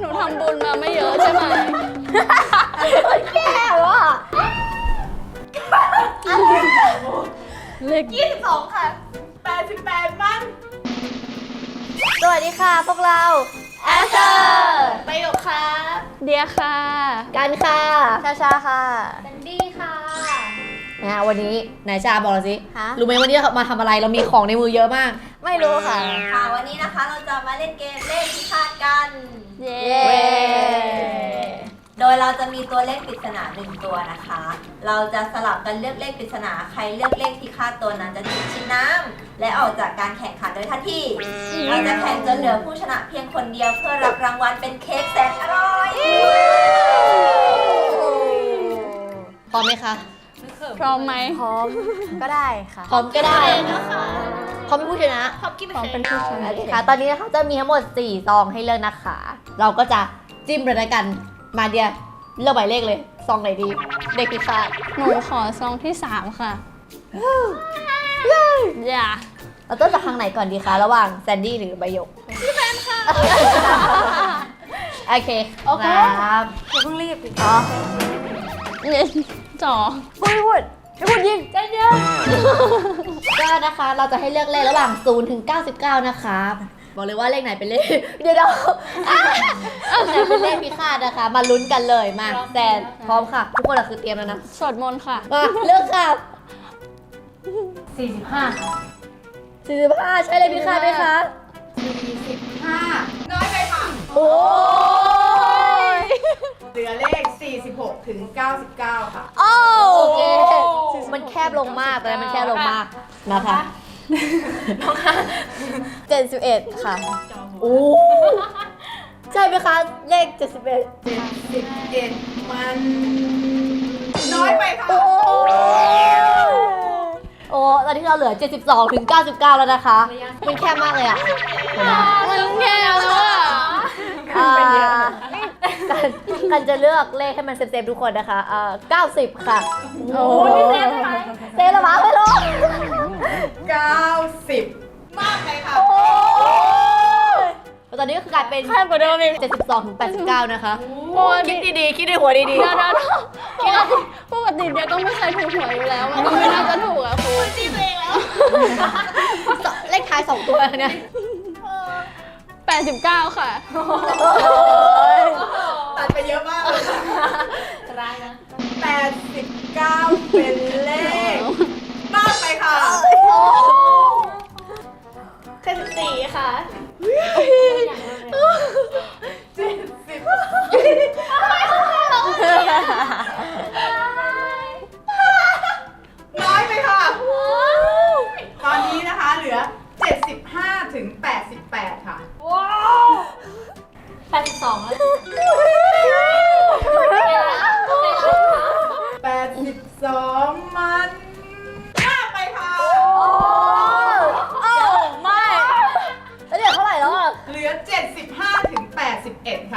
หนูทำบุญมาไม่เยอะใช่ไหมแก่ว่ะเลขยี่สิบสองค่ะแปดสิบแปดมัน สวัสดีค่ะพวกเราแอสเซอร์ประโยคครับเดียค่ะ กันค่ะ ชาชาค่ะ แซนดี้ค่ะ นะวันนี้ไหนชาบอกเราสิ ฮะ รู้ไหมวันนี้เรามาทำอะไร เรามีของในมือเยอะมาก ไม่รู้ค่ะ ค่ะวันนี้นะคะเราจะมาเล่นเกมเลขพิฆาตกัน เย้เย้โดยเราจะมีตัวเลขปริศนาหนึ่งตัวนะคะ เราจะสลับกันเลือกเลขปริศนาใครเลือกเลขที่คาดตัวนั้นจะถูกชิดน้ำและออกจากการแข่งขันโดยทันทีเราจะแข่งจนเหลือผู้ชนะเพียงคนเดียวเพื่อรับรางวัลเป็นเค้กแสนอร่อยพร้อมไหมคะ พร้อมไหมพร้อมก็ได้ค่ะพร้อมก็ได้พร้อมเป็นผู้ชนะชอบกินพร้อมเป็นผู้ชนะโอเคค่ะตอนนี้นะคะจะมีทั้งหมด4ซองให้เลือกนะคะ เราก็จะจิ้มเลยละกันมาเดียเลือกหมายเลขเลยซองไหนดี เด็กพิฆาตหนูขอซองที่สามค่ะอย่าเราต้องจากทางไหนก่อนดีคะระหว่างแซนดี้หรือใบหยกพี่แฟนค่ะโอเคโอเคครับอย่าเพิ่งรีบดิอ๋อ เนี่ยจ่อพูดพูดไม่พูดยิงใจเย็นก็นะคะเราจะให้เลือกเลขระหว่าง0ถึง99 นะคะบอกเลยว่าเลขไหนเป็นเลขเดี๋ยวเราไหนเป็นเลขพิฆาตนะคะ มาลุ้นกันเลยมาแซนพร้อมค่ะ ทุกคนอะคือเตรียมแล้วนะสวดมนต์ค่ะมาเลือกค่ะสี่สิบห้า45ใช่เลยพิฆาตไหมคะห้าน้อยไปค่ะโอ้ 99 ค่ะ โอ้โอเคมันแคบลงมากตอนนั้นมันแคบลงมากนะคะเจ็ดสิบเอ็ดค่ะ โอ้ใช่ไหมคะ เลข 71 11มัน น้อยไปค่ะ โอ้โอ้ตอนนี้เราเหลือ 72 ถึง 99 แล้วนะคะ มันแคบมากเลยอะเดี๋ยวนะมันแค่แล้วอะอ่า กันกันจะเลือกเลขให้มันเซฟๆทุกคนนะคะอ่า90 ค่ะ โอ้ยเซฟไหมเซฟแล้วมั้งไม่รู้90 มากไปค่ะแล้วตอนนี้ก็คือกลายเป็นแคบกว่าเดิมอีก72ถึง89 นะคะ โอ้ยคิดดีๆ คิดในหัวดีเดี๋ยวนะปกติปกติเดียก็ไม่เคยถูกหวยอยู่แล้วมันก็ไม่น่าจะถูกอะครูๆเลขท้าย 2 ตัวเนี่ย89 ค่ะตัด ไปเยอะมากเลยร้ายนะ89เป็นเลขมากไปค่ะแค่14ค่ะเจ็ดสิบ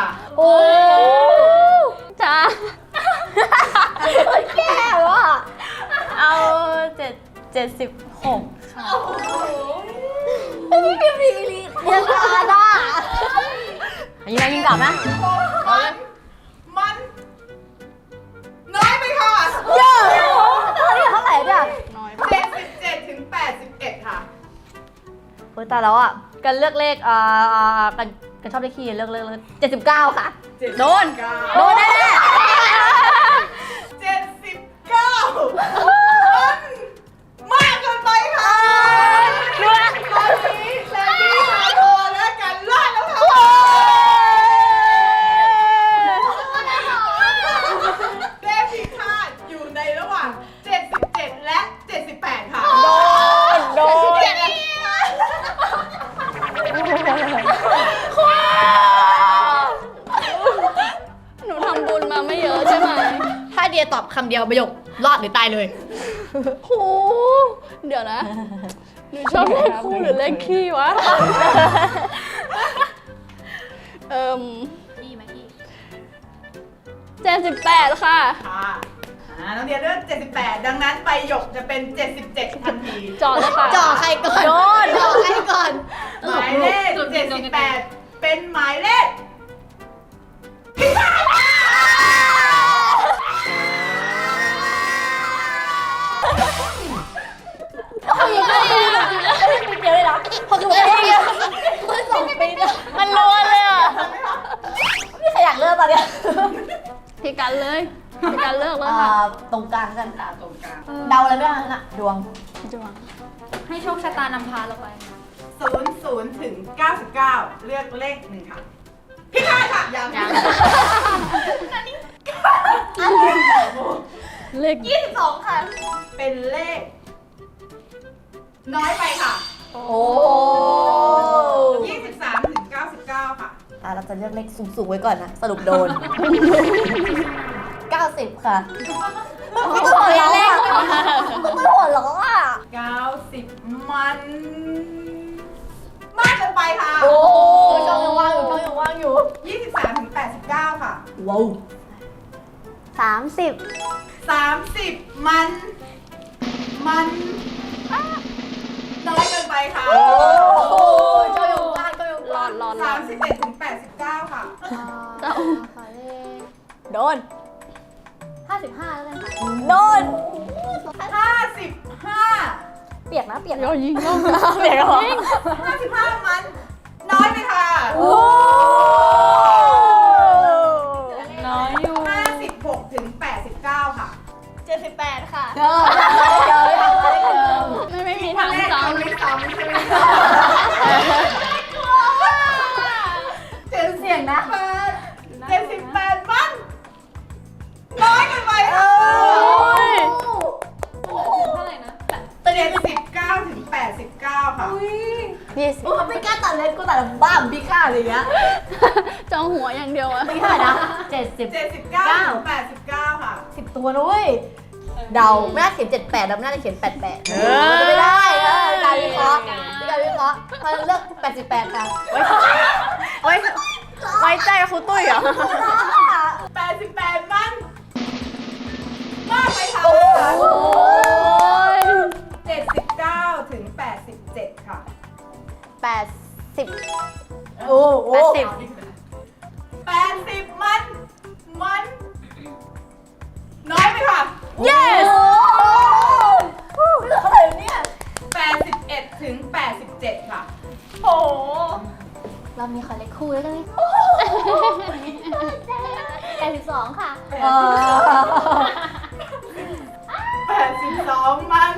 ค่ะ โอ้จ้าแก่ว่ะเอาเจ็ดเจ็ดสิบหกอันนี้พิมพ์ดีลียังตาด่ายิงนะยิงกลับนะมันมันน้อยไปค่ะเยอะตอนนี้เท่าไหร่เนี่ยน้อย77ถึง81ค่ะโอ้ยตายแล้วอะ กันเลือกเลขอ่ากัน กันชอบเลขคี่เลือกเลือกเลือกเจ็ดสิบเก้าค่ะ โดน โดนแน่79มัน ตอบคำเดียวประโยครอดหรือตายเลย โหเดี๋ยวนะ หนูชอบเลขคู่หรือเลขขี้วะ เอิ่มพี่ไหมพี่เจ็ดสิบแปดค่ะ ค่ะอ่าน้องเดียเลือก78 ดังนั้นไปหยกจะเป็น 77 ทันทีจอดเลยค่ะ จ่อใครก่อนโดน จ่อใครก่อน หมายเลข78 เป็นหมายเลขพี่ พอคือมันสองปีลมันรัวเลยอะพี่ใอยากเลิกตอนเนี้ยพี่กันเลยพี่กันเลิกเลยค่ะอ่ตรงกลางกันค่ะตรงกลางเดาอะไรไม่ได้นะดวงดวงให้โชคชะตานำพาเราไป ศูนย์ศูนย์ถึงเก้าสิบเก้าเลือกเลขหนึ่งค่ะ พี่คายค่ะยังยังเลข ยี่สิบสองค่ะ เป็นเลข น้อยไปค่ะ โอ้ยี่สิบสามถึงเก้าสิบเก้าค่ะ อะเราจะเลือกเลขสูงๆไว้ก่อนนะ สรุปโดน 90 ค่ะไม่ต้องหัวเราะอะไม่ต้องหัวเราะอะเก้าสิบมัน มากเกินไปค่ะโอ้ช่องยังว่างอยู่ช่องยังว่างอยู่ยี่สิบสามถึงแปดสิบเก้าค่ะ ว้าวสามสิบสามสิบมัน มันน้อยเกินไปค่ะโอ้ช่องยังว่างช่องยังรอว่างดรอดรสาอมดสิบเอ็ดถึงแปดสิบเก้าค่ะเจ้าโดน ห้าสิบห้าแล้วกันค่ะโดน ห้าสิบห้าเปียกนะเปียกโยยิงแล้วเปียกเหรอห้าสิบห้ามัน น้อยไปค่ะโอ้น้อยอยู่ห้าสิบหกถึงแปดสิบเก้าค่ะเจ็ดสิบแปดค่ะ เดิมเดิมำใช่ไหมคะเจ็ดเสียงนะแปดเจ็ดสิบแปดมันน้อยเกินไปค่ะเท่าไหร่นะเจ็ดสิบเก้าถึงแปดสิบเก้าค่ะ ยี่สิบไม่กล้าตัดเลยกูตัดแบบบ้ามพี่ค่าอะไรอย่างเงี้ยจ้องหัวอย่างเดียวอะพี่ค่านะเจ็ดสิบ เจ็ดสิบเก้าถึงแปดสิบเก้าค่ะ สิบตัวนุ้ย เดาไม่น่าเขียนเจ็ดแปดแล้วไม่น่าจะเขียนแปดแปดมันจะไม่ได้เออการวิเคราะห์การวิเคราะห์มันเลือกแปดสิบแปดค่ะไว้ไว้ใจครูตุ้ยเหรอแปดสิบแปดมันมากไปค่ะโอ้ยเจ็ดสิบเก้าถึงแปดสิบเจ็ดค่ะแปดสิบโอ้โหแปดสิบแปดสิบมัน มัน น้อยไปค่ะ yes เหลือเท่าไหร่เนี่ยแปดสิบเอ็ดถึงแปดสิบเจ็ดค่ะโอ้เรามีขอเลขคู่แล้วกันไหมแปดสิบสองค่ะเออแปดสิบสองมัน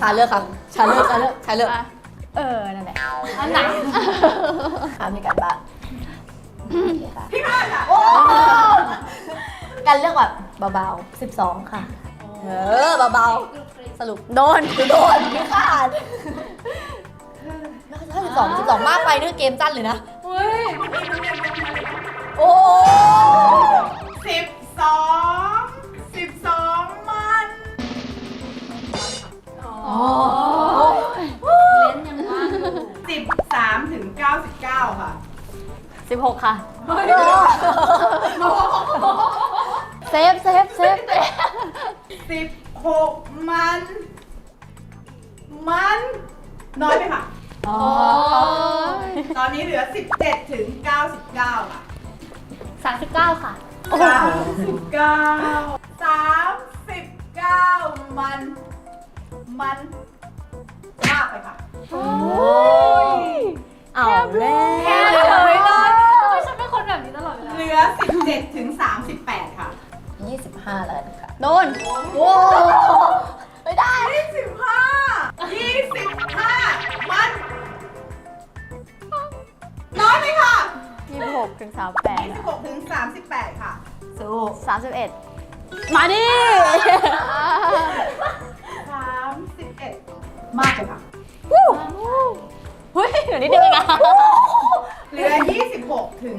ชาเลือกครับชาเลือกชาเลือกชาเลือกเออ นั่นแหละ อันไหนถามในการบ้านพี่ข้าค่ะการเลือกแบบเบาๆ 12 ค่ะ เออเบาๆ สรุปโดนโดนไม่ขาดถ้าสิบสองสิบสองมากไปนี่คือเกมสั้นเลยนะโอ้ ค่ะตอนนี้เหลือ 17 ถึง 99ค่ะ สามสิบเก้าค่ะสามสิบเก้าสามสิบเก้ามัน มัน มากไปค่ะ เอาแล้วแค่เลยเลยทำไมฉันเป็นคนแบบนี้ตลอดเวลาเหลือ 17 ถึง 38 ค่ะ 25แล้วกันค่ะ โดนโอ้ไม่ สามสิบเอ็ดมาดิ31มากเลยค่ะ เฮ้ยเดี๋ยวนิดนึงนะเหลือ 26 ถึง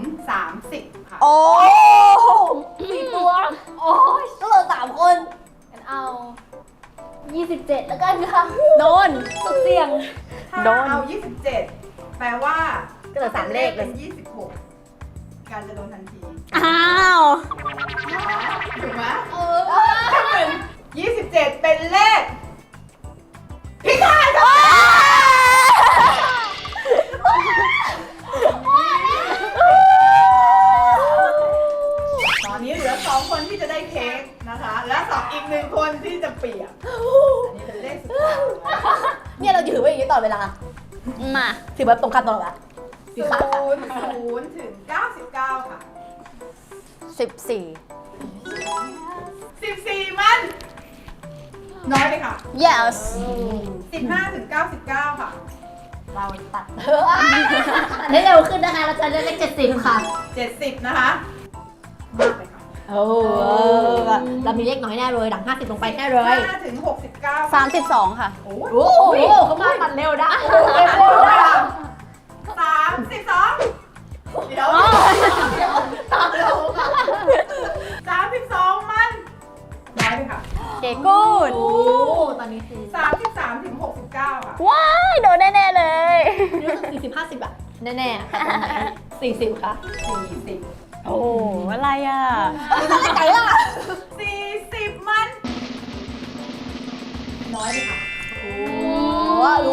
30 ค่ะ โอ้สี่ตัวโอ้ยก็เหลือสามคนงั้นเอายี่สิบเจ็ดแล้วกันค่ะโดน สุดเสี่ยง ถ้าโดน เอา 27 แปลว่าก็เหลือสามเลขเลย เป็น 26 การจะโดนทันที อ้าว ถูกไหมเออหนึ่งยี่สิบเจ็ดเป็นเลขพิฆาตค่ะตอนนี้เหลือสองคนที่จะได้เค้กนะคะ และสองอีกหนึ่งคนที่จะเปียกอันนี้เป็นเลขสุดท้ายเนี่ยเราถือไว้อย่างนี้ตลอดเวลา มา ถือแบบตรงกันตลอดเวลาพิฆาตค่ะศูนย์ศูนย์ถึง 14 สิบสี่มัน น้อยเลยค่ะ yes สิบห้าถึงเก้าสิบเก้าค่ะเราตัดได้เร็วขึ้นนะคะ เราจะได้เลขเจ็ดสิบค่ะ เจ็ดสิบนะคะมากเลยค่ะโอ้เรามีเลขน้อยแน่เลยหลังห้าสิบลงไปแน่เลยห้าถึงหกสิบเก้าสามสิบสองค่ะโอ้โหเขามาตัดเร็วได้เร็วได้สามสิบสองเดี๋ยว สามสิบสองมันน้อยเลยค่ะเก๋กูดโอ้ตอนนี้คือสามสิบสามถึงหกสิบเก้าค่ะว้ายโดนแน่ๆเลย รู้สึกสี่สิบห้าสิบอะแน่ๆค่ะตรงไหนสี่สิบค่ะสี่สิบโอ้อะไรอะไหนล่ะสี่สิบมัน น้อยเลยค่ะว้าโ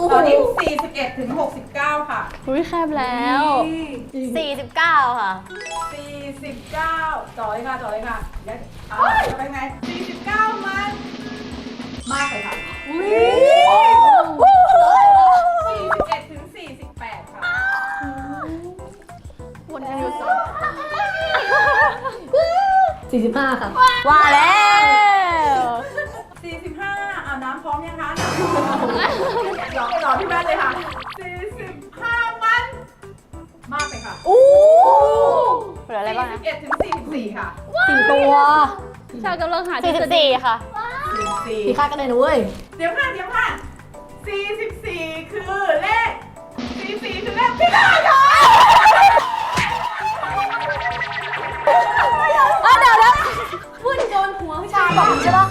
อ้โห ตอนนี้สี่สิบเอ็ดถึงหกสิบเก้าค่ะ อุ้ยแคบแล้วสี่สิบเก้าค่ะสี่สิบเก้าจ่อเลยค่ะจ่อเลยค่ะแล้วเอาจะไปไงสี่สิบเก้ามัน มากเลยค่ะสี่สิบเอ็ดถึงสี่สิบแปดค่ะ วนกันอยู่สองสี่สิบห้าค่ะ ว่าแล้ว มากเลยค่ะเหลืออะไรบ้างนะสี่สิบเอ็ดถึงสี่สิบสี่ค่ะสี่ตัวชาวกำลังหาสี่สิบสี่ค่ะสี่สิบสี่พี่ค่ากันเลยนะเว้ยเดี๋ยวค่ะเดี๋ยวค่ะสี่สิบสี่คือเลขสี่สี่คือเลขพี่ได้ค่ะอ้าวเดี๋ยวเดี๋ยวพูดโดนหัวพี่ชาบอกใช่ปะ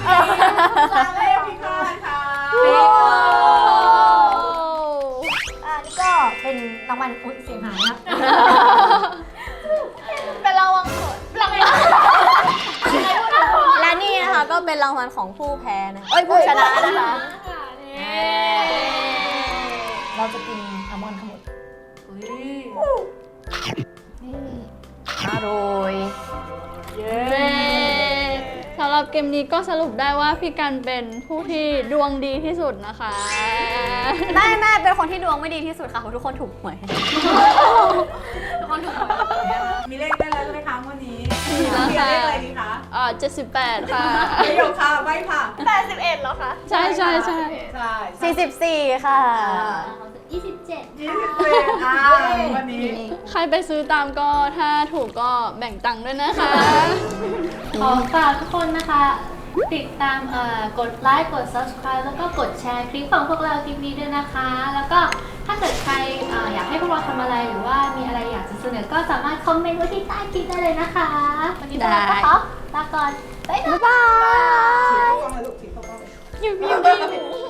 เลขพี่ได้ค่ะ รางวัลอุ้ยเสียงหายนะ เป็นระวังผลระวังและนี่นะคะก็เป็นรางวัลของผู้แพ้นะคะเอ้ยผู้ชนะนะคะเราจะกินอัลมอนด์ทั้งหมดอร่อยสำ หรับเกมนี้ก็สรุปได้ว่าพี่กันเป็นผู้ที่ดวงดีที่สุดนะคะไม่แม่เป็นคนที่ดวงไม่ดีที่สุดค่ะเพราะทุกคนถูกหวยมีเลขได้แล้วใช่ไหมคะวันนี้มีแล้วมีค่ะ เลขอะไรดีคะอ่า78 ค่ะ ประโยคค่ะไว้ค่ะแปดสิบเอ็ดแล้วคะใช่ใช่ใช่ใช่สี่สิบสี่ค่ะยี่สิบเจ็ดยี่สิบเจ็ดอ่าวันนี้ ใครไปซื้อตามก็ถ้าถูกก็แบ่งตังค์ด้วยนะคะ ขอฝากทุกคนนะคะ ติดตามเอ่อกดไลค์กด subscribe แล้วก็กดแชร์คลิปของพวกเราคลิปนี้ด้วยนะคะ แล้วก็ถ้าเกิดใครเอ่ออยากให้พวกเราทำอะไรหรือว่ามีอะไรอยากจะเสนอก็สามารถคอมเมนต์ไว้ที่ใต้คลิปได้เลยนะคะวันนี้พวกเราก็ขอลาก่อนบ๊ายบายบ๊ายบายถือกล้องเลยลูกถือกล้องเลยอยู่อยู่ดี